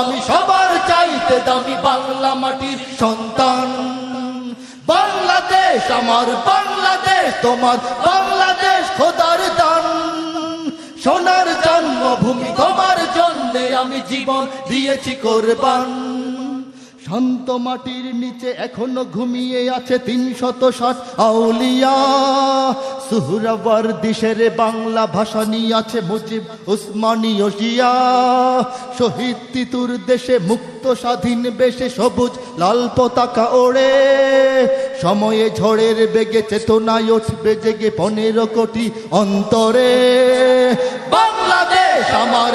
আমি সবার চাইতে দামি বাংলা মাটির সন্তান। বাংলাদেশ আমার, বাংলাদেশ তোমার, বাংলাদেশ খোদার দান। সোনার জন্মভূমি তোমার জন্যে আমি জীবন দিয়েছি কোরবান। শান্ত মাটির নিচে এখনও ঘুমিয়ে আছে তিনশত ষাট আউলিয়া। সুহরাবার দিশের বাংলা ভাষা নিয়ে আছে মুজিব উসমানীয় জিয়া শহীদ তিতুর দেশে মুক্ত স্বাধীন বেশে সবুজ লাল পতাকা ওড়ে। সময়ে ঝড়ের বেগে চেতনায় উঠবে জেগে পনেরো কোটি অন্তরে। বাংলাদেশ আমার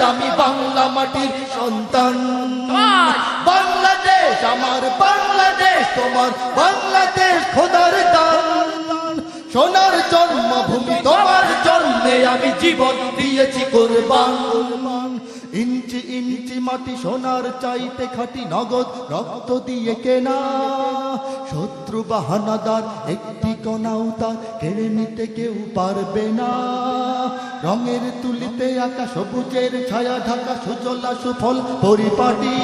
দামি বাংলা মাটির সন্তান। বাংলাদেশ আমার বাংলাদেশ তোমার বাংলাদেশ খোদার দান। সোনার জন্মভূমি তোমার জন্মে আমি জীবন দিয়েছি কোরবান। ইঞ্চি ইঞ্চি মাটি সোনার চাইতে খাটি নগদ রক্ত দিয়ে কেনা। শত্রু বাহানাদার, একটি কণাও তার কেড়ে নিতে কেউ পারবে না। রঙের তুলিতে আঁকা সবুজের ছায়া, ঢাকা সুজলা সুফল পরিপাটি।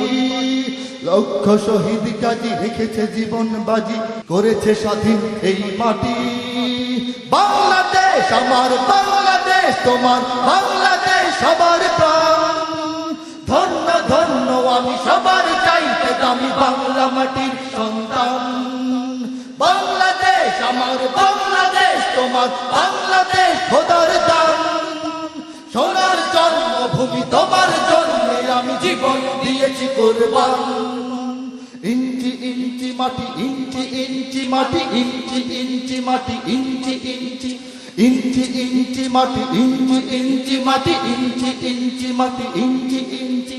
লক্ষ শহীদ কাজী রেখেছে জীবন বাজি, করেছে স্বাধীন এই মাটি। বাংলাদেশ আমার বাংলাদেশ, তোমার বাংলাদেশ সবার প্রাণ। ধন্য ধন্য, আমি সবার চাইতে দামি বাংলা মাটির সন্তান। আমার বাংলাদেশ, তোমার বাংলাদেশ খোদার দান। সোনার জন্মভূমি তোমার জন্মে আমি জীবন দিয়েছি কোরবান। ইঞ্চি ইঞ্চি মাটি, ইঞ্চি ইঞ্চি মাটি, ইঞ্চি ইঞ্চি মাটি, ইঞ্চি ইঞ্চি। ইঞ্চি ইঞ্চি মাটি, ইঞ্চি ইঞ্চি মাটি, ইঞ্চি ইঞ্চি মাটি, ইঞ্চি ইঞ্চি।